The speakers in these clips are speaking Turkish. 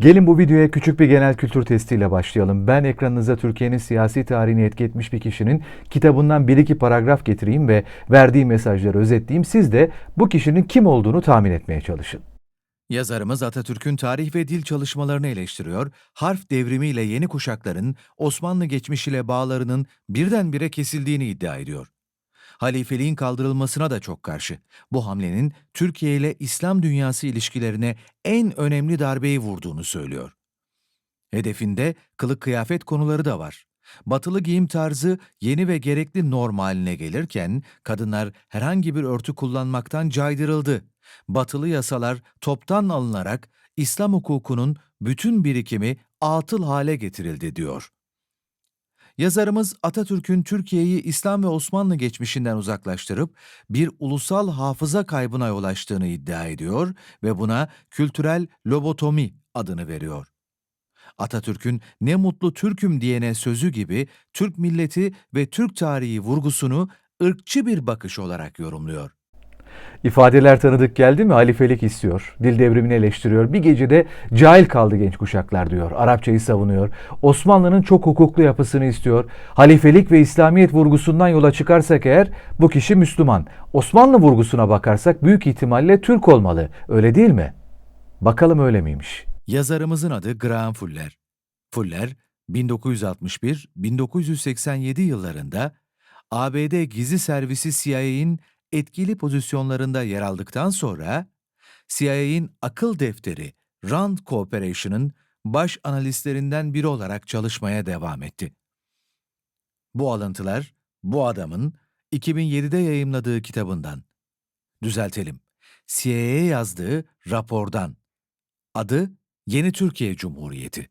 Gelin bu videoya küçük bir genel kültür testiyle başlayalım. Ben ekranınıza Türkiye'nin siyasi tarihini etki etmiş bir kişinin kitabından bir iki paragraf getireyim ve verdiği mesajları özetleyeyim. Siz de bu kişinin kim olduğunu tahmin etmeye çalışın. Yazarımız Atatürk'ün tarih ve dil çalışmalarını eleştiriyor, harf devrimiyle yeni kuşakların Osmanlı geçmişiyle bağlarının birdenbire kesildiğini iddia ediyor. Halifeliğin kaldırılmasına da çok karşı. Bu hamlenin Türkiye ile İslam dünyası ilişkilerine en önemli darbeyi vurduğunu söylüyor. Hedefinde kılık kıyafet konuları da var. Batılı giyim tarzı yeni ve gerekli norm haline gelirken kadınlar herhangi bir örtü kullanmaktan caydırıldı. Batılı yasalar toptan alınarak İslam hukukunun bütün birikimi atıl hale getirildi diyor. Yazarımız Atatürk'ün Türkiye'yi İslam ve Osmanlı geçmişinden uzaklaştırıp bir ulusal hafıza kaybına yol açtığını iddia ediyor ve buna kültürel lobotomi adını veriyor. Atatürk'ün ne mutlu Türk'üm diyene sözü gibi Türk milleti ve Türk tarihi vurgusunu ırkçı bir bakış olarak yorumluyor. İfadeler tanıdık geldi mi? Halifelik istiyor. Dil devrimini eleştiriyor. Bir gecede cahil kaldı genç kuşaklar diyor. Arapçayı savunuyor. Osmanlı'nın çok hukuklu yapısını istiyor. Halifelik ve İslamiyet vurgusundan yola çıkarsak eğer bu kişi Müslüman. Osmanlı vurgusuna bakarsak büyük ihtimalle Türk olmalı. Öyle değil mi? Bakalım öyle miymiş? Yazarımızın adı Graham Fuller. Fuller, 1961-1987 yıllarında ABD Gizli Servisi CIA'in etkili pozisyonlarında yer aldıktan sonra CIA'in akıl defteri Rand Corporation'ın baş analistlerinden biri olarak çalışmaya devam etti. Bu alıntılar bu adamın 2007'de yayımladığı kitabından. Düzeltelim. CIA'ye yazdığı rapordan. Adı Yeni Türkiye Cumhuriyeti.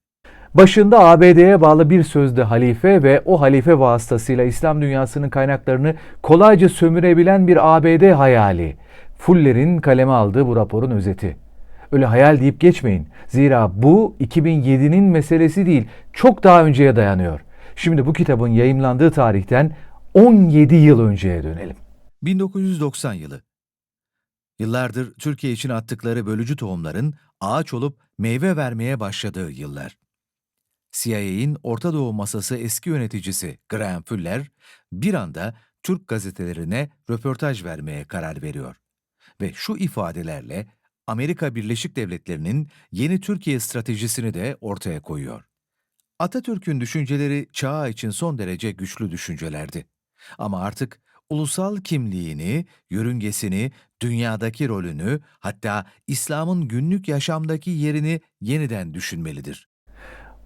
Başında ABD'ye bağlı bir sözde halife ve o halife vasıtasıyla İslam dünyasının kaynaklarını kolayca sömürebilen bir ABD hayali. Fuller'in kaleme aldığı bu raporun özeti. Öyle hayal deyip geçmeyin. Zira bu 2007'nin meselesi değil, çok daha önceye dayanıyor. Şimdi bu kitabın yayımlandığı tarihten 17 yıl önceye dönelim. 1990 yılı. Yıllardır Türkiye için attıkları bölücü tohumların ağaç olup meyve vermeye başladığı yıllar. CIA'in Orta Doğu masası eski yöneticisi Graham Fuller bir anda Türk gazetelerine röportaj vermeye karar veriyor. Ve şu ifadelerle Amerika Birleşik Devletleri'nin yeni Türkiye stratejisini de ortaya koyuyor. Atatürk'ün düşünceleri çağı için son derece güçlü düşüncelerdi. Ama artık ulusal kimliğini, yörüngesini, dünyadaki rolünü, hatta İslam'ın günlük yaşamdaki yerini yeniden düşünmelidir.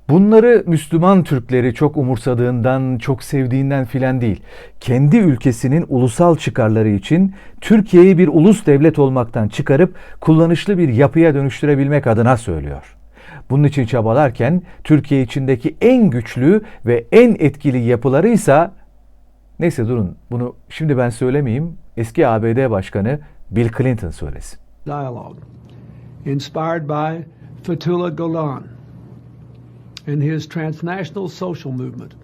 Bunları Müslüman Türkleri çok umursadığından, çok sevdiğinden filan değil. Kendi ülkesinin ulusal çıkarları için Türkiye'yi bir ulus devlet olmaktan çıkarıp kullanışlı bir yapıya dönüştürebilmek adına söylüyor. Bunun için çabalarken Türkiye içindeki en güçlü ve en etkili yapıları ise neyse durun bunu şimdi ben söylemeyeyim. Eski ABD Başkanı Bill Clinton söylesin. dialogue, inspired by Fethullah Gulen and his transnational social movement.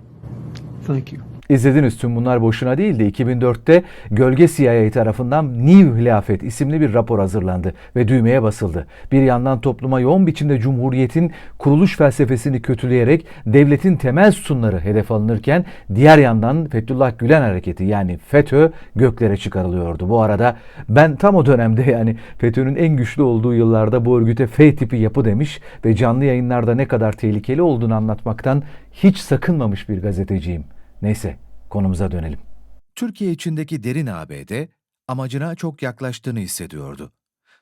Thank you. İzlediniz tüm bunlar boşuna değildi. 2004'te Gölge CIA tarafından New Hilafet isimli bir rapor hazırlandı ve düğmeye basıldı. Bir yandan topluma yoğun biçimde Cumhuriyet'in kuruluş felsefesini kötüleyerek devletin temel sütunları hedef alınırken diğer yandan Fethullah Gülen hareketi yani FETÖ göklere çıkarılıyordu. Bu arada ben tam o dönemde yani FETÖ'nün en güçlü olduğu yıllarda bu örgüte F tipi yapı demiş ve canlı yayınlarda ne kadar tehlikeli olduğunu anlatmaktan hiç sakınmamış bir gazeteciyim. Neyse konumuza dönelim. Türkiye içindeki derin ABD amacına çok yaklaştığını hissediyordu.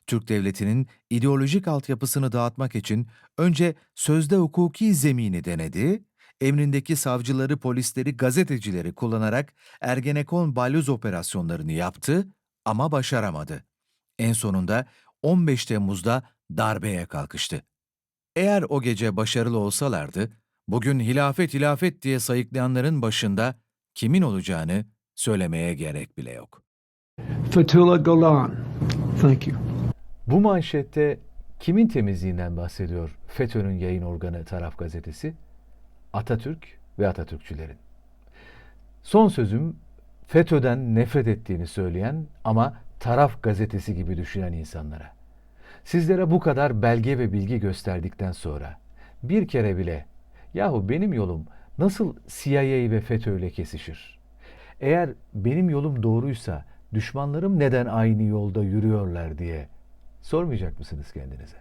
Türk devletinin ideolojik altyapısını dağıtmak için önce sözde hukuki zemini denedi, emrindeki savcıları, polisleri, gazetecileri kullanarak Ergenekon balyoz operasyonlarını yaptı ama başaramadı. En sonunda 15 Temmuz'da darbeye kalkıştı. Eğer o gece başarılı olsalardı, bugün hilafet hilafet diye sayıklayanların başında kimin olacağını söylemeye gerek bile yok. Fethullah Gulen. Thank you. Bu manşette kimin temizliğinden bahsediyor FETÖ'nün yayın organı Taraf Gazetesi? Atatürk ve Atatürkçülerin. Son sözüm FETÖ'den nefret ettiğini söyleyen ama Taraf Gazetesi gibi düşünen insanlara. Sizlere bu kadar belge ve bilgi gösterdikten sonra bir kere bile yahu benim yolum nasıl CIA ve FETÖ ile kesişir? Eğer benim yolum doğruysa düşmanlarım neden aynı yolda yürüyorlar diye sormayacak mısınız kendinize?